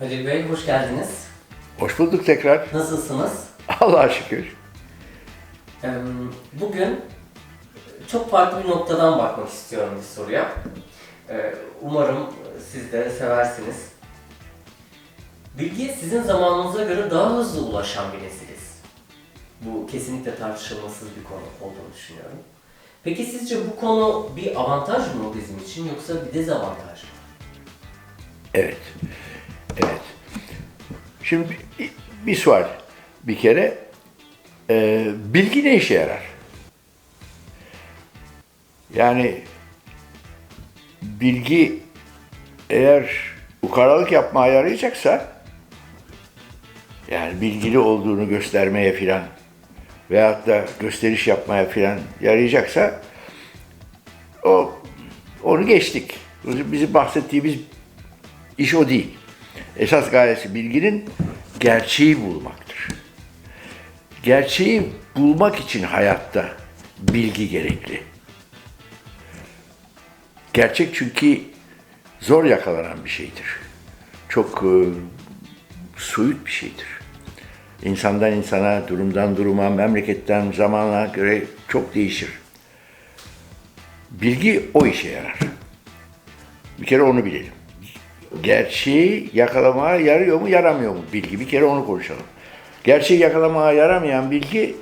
Halil Bey hoş geldiniz. Hoş bulduk tekrar. Nasılsınız? Allah'a şükür. Bugün çok farklı bir noktadan bakmak istiyorum bir soruya. Umarım siz de seversiniz. Bilgiye sizin zamanınıza göre daha hızlı ulaşan bir nesiliz. Bu kesinlikle tartışılmasız bir konu olduğunu düşünüyorum. Peki sizce bu konu bir avantaj mı bizim için yoksa bir dezavantaj mı? Evet. Şimdi bir, bir sual. Bir kere e, bilgi ne işe yarar? Yani bilgi eğer ukalalık yapmaya yarayacaksa yani bilgili olduğunu göstermeye filan veyahut da gösteriş yapmaya filan yarayacaksa o onu geçtik. Bizim bahsettiğimiz İş o değil. Esas gayesi bilginin gerçeği bulmaktır. Gerçeği bulmak için hayatta bilgi gerekli. Gerçek çünkü zor yakalanan bir şeydir. Çok e, soyut bir şeydir. İnsandan insana, durumdan duruma, memleketten zamana göre çok değişir. Bilgi o işe yarar. Bir kere onu bilelim gerçeği yakalamaya yarıyor mu yaramıyor mu bilgi? Bir kere onu konuşalım. Gerçeği yakalamaya yaramayan bilgi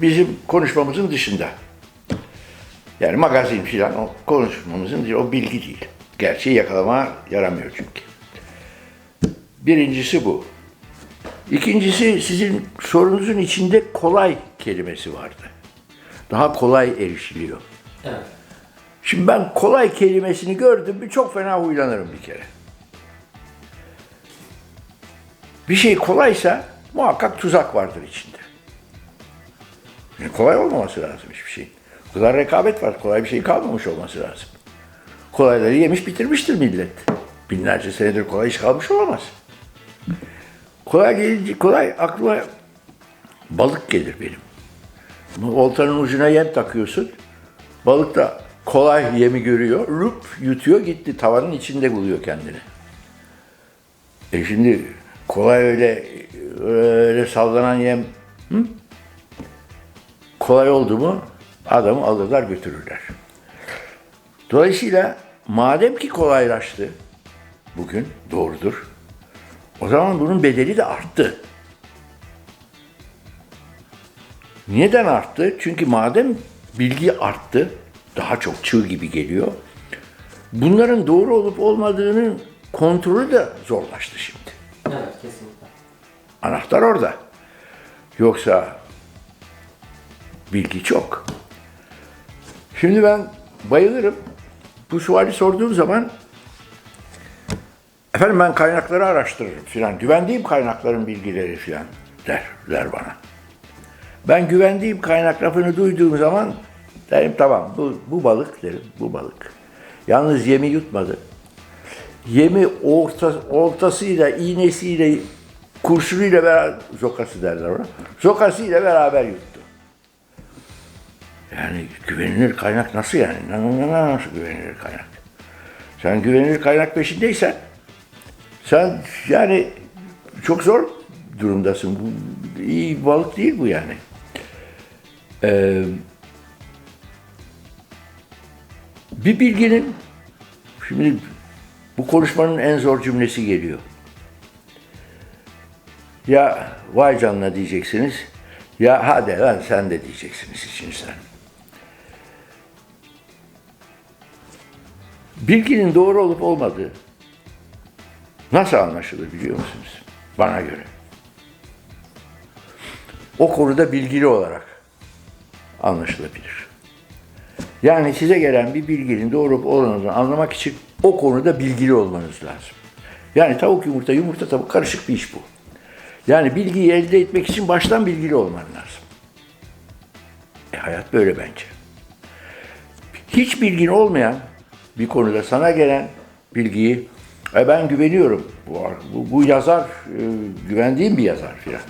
bizim konuşmamızın dışında. Yani magazin filan o konuşmamızın değil, o bilgi değil. Gerçeği yakalamaya yaramıyor çünkü. Birincisi bu. İkincisi sizin sorunuzun içinde kolay kelimesi vardı. Daha kolay erişiliyor. Evet. Şimdi ben kolay kelimesini gördüm mü çok fena huylanırım bir kere. Bir şey kolaysa muhakkak tuzak vardır içinde. Yani kolay olmaması lazım hiçbir şey. Kadar rekabet var. Kolay bir şey kalmamış olması lazım. Kolayları yemiş bitirmiştir millet. Binlerce senedir kolay iş kalmış olamaz. Kolay gelince kolay aklıma balık gelir benim. Oltanın ucuna yem takıyorsun. Balık da kolay yemi görüyor. Rup yutuyor gitti. Tavanın içinde buluyor kendini. E şimdi kolay öyle öyle sallanan yem hı? kolay oldu mu adamı alırlar götürürler. Dolayısıyla madem ki kolaylaştı bugün doğrudur. O zaman bunun bedeli de arttı. Neden arttı? Çünkü madem bilgi arttı, daha çok çığ gibi geliyor. Bunların doğru olup olmadığının kontrolü de zorlaştı şimdi. Evet kesinlikle. Anahtar orada. Yoksa bilgi çok. Şimdi ben bayılırım. Bu suali sorduğum zaman efendim ben kaynakları araştırırım filan. Güvendiğim kaynakların bilgileri filan derler bana. Ben güvendiğim kaynak lafını duyduğum zaman derim tamam bu, bu balık derim bu balık. Yalnız yemi yutmadı. Yemi orta, oltasıyla, iğnesiyle, kurşunuyla beraber, zokası derler ona. Zokasıyla beraber yuttu. Yani güvenilir kaynak nasıl yani? Nasıl güvenilir kaynak? Sen güvenilir kaynak peşindeysen, sen yani çok zor durumdasın. Bu iyi balık değil bu yani. Ee, bir bilginin, şimdi bu konuşmanın en zor cümlesi geliyor. Ya vay canına diyeceksiniz, ya hadi lan sen de diyeceksiniz içinizden. Bilginin doğru olup olmadığı nasıl anlaşılır biliyor musunuz? Bana göre. O konuda bilgili olarak anlaşılabilir. Yani size gelen bir bilginin doğru olup olmadığını anlamak için o konuda bilgili olmanız lazım. Yani tavuk yumurta, yumurta tavuk karışık bir iş bu. Yani bilgiyi elde etmek için baştan bilgili olman lazım. E, hayat böyle bence. Hiç bilgin olmayan bir konuda sana gelen bilgiyi e, ben güveniyorum. Bu, bu, yazar e, güvendiğim bir yazar filan.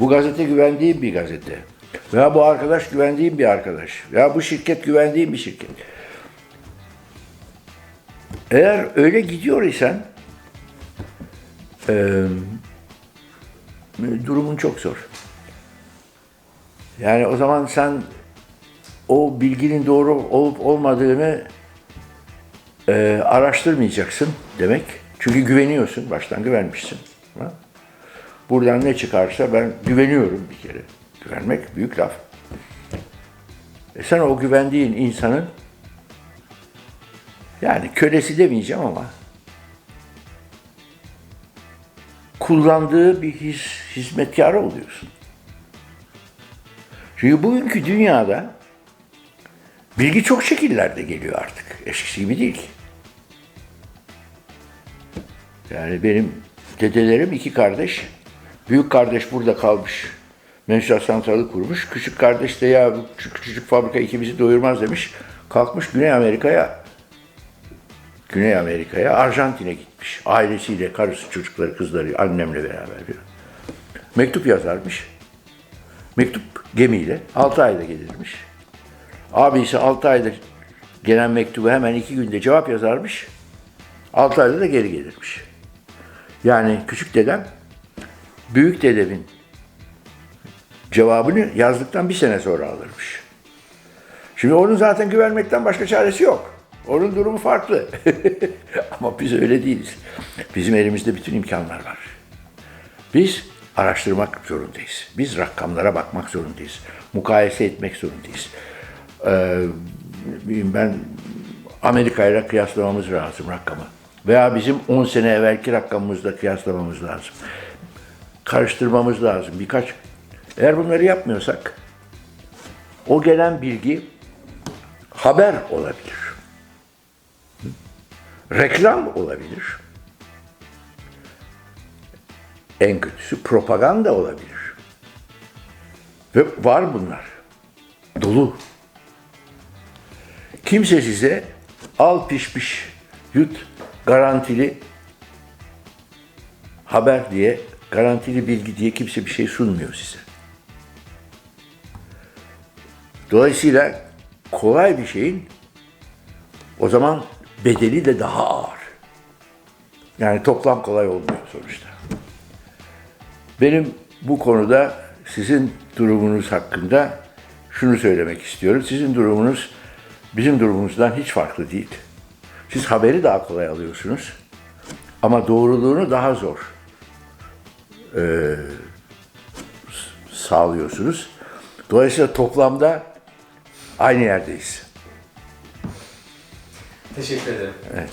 Bu gazete güvendiğim bir gazete. Veya bu arkadaş güvendiğim bir arkadaş. Veya bu şirket güvendiğim bir şirket. Eğer öyle gidiyor isen Ee, durumun çok zor. Yani o zaman sen o bilginin doğru olup olmadığını e, araştırmayacaksın demek. Çünkü güveniyorsun, baştan güvenmişsin. Ha? Buradan ne çıkarsa ben güveniyorum bir kere. Güvenmek büyük laf. E sen o güvendiğin insanın yani kölesi demeyeceğim ama kullandığı bir his, hizmetkarı oluyorsun. Çünkü bugünkü dünyada bilgi çok şekillerde geliyor artık. Eskisi gibi değil. Yani benim dedelerim iki kardeş. Büyük kardeş burada kalmış. Mensuat santralı kurmuş. Küçük kardeş de ya küçük, küçük fabrika ikimizi doyurmaz demiş. Kalkmış Güney Amerika'ya Güney Amerika'ya, Arjantin'e gitmiş. Ailesiyle, karısı, çocukları, kızları, annemle beraber. Mektup yazarmış. Mektup gemiyle 6 ayda gelirmiş. Abisi 6 ayda gelen mektubu hemen 2 günde cevap yazarmış. 6 ayda da geri gelirmiş. Yani küçük dedem büyük dedemin cevabını yazdıktan bir sene sonra alırmış. Şimdi onun zaten güvenmekten başka çaresi yok. Onun durumu farklı. Ama biz öyle değiliz. Bizim elimizde bütün imkanlar var. Biz araştırmak zorundayız. Biz rakamlara bakmak zorundayız. Mukayese etmek zorundayız. Ee, ben Amerika ile kıyaslamamız lazım rakamı. Veya bizim 10 sene evvelki rakamımızla kıyaslamamız lazım. Karıştırmamız lazım. Birkaç eğer bunları yapmıyorsak o gelen bilgi haber olabilir. Reklam olabilir. En kötüsü propaganda olabilir. Ve var bunlar. Dolu. Kimse size al piş piş yut garantili haber diye, garantili bilgi diye kimse bir şey sunmuyor size. Dolayısıyla kolay bir şeyin o zaman bedeli de daha ağır. Yani toplam kolay olmuyor sonuçta. Benim bu konuda sizin durumunuz hakkında şunu söylemek istiyorum. Sizin durumunuz bizim durumumuzdan hiç farklı değil. Siz haberi daha kolay alıyorsunuz ama doğruluğunu daha zor eee, sağlıyorsunuz. Dolayısıyla toplamda aynı yerdeyiz. Teşekkür ederim. Evet.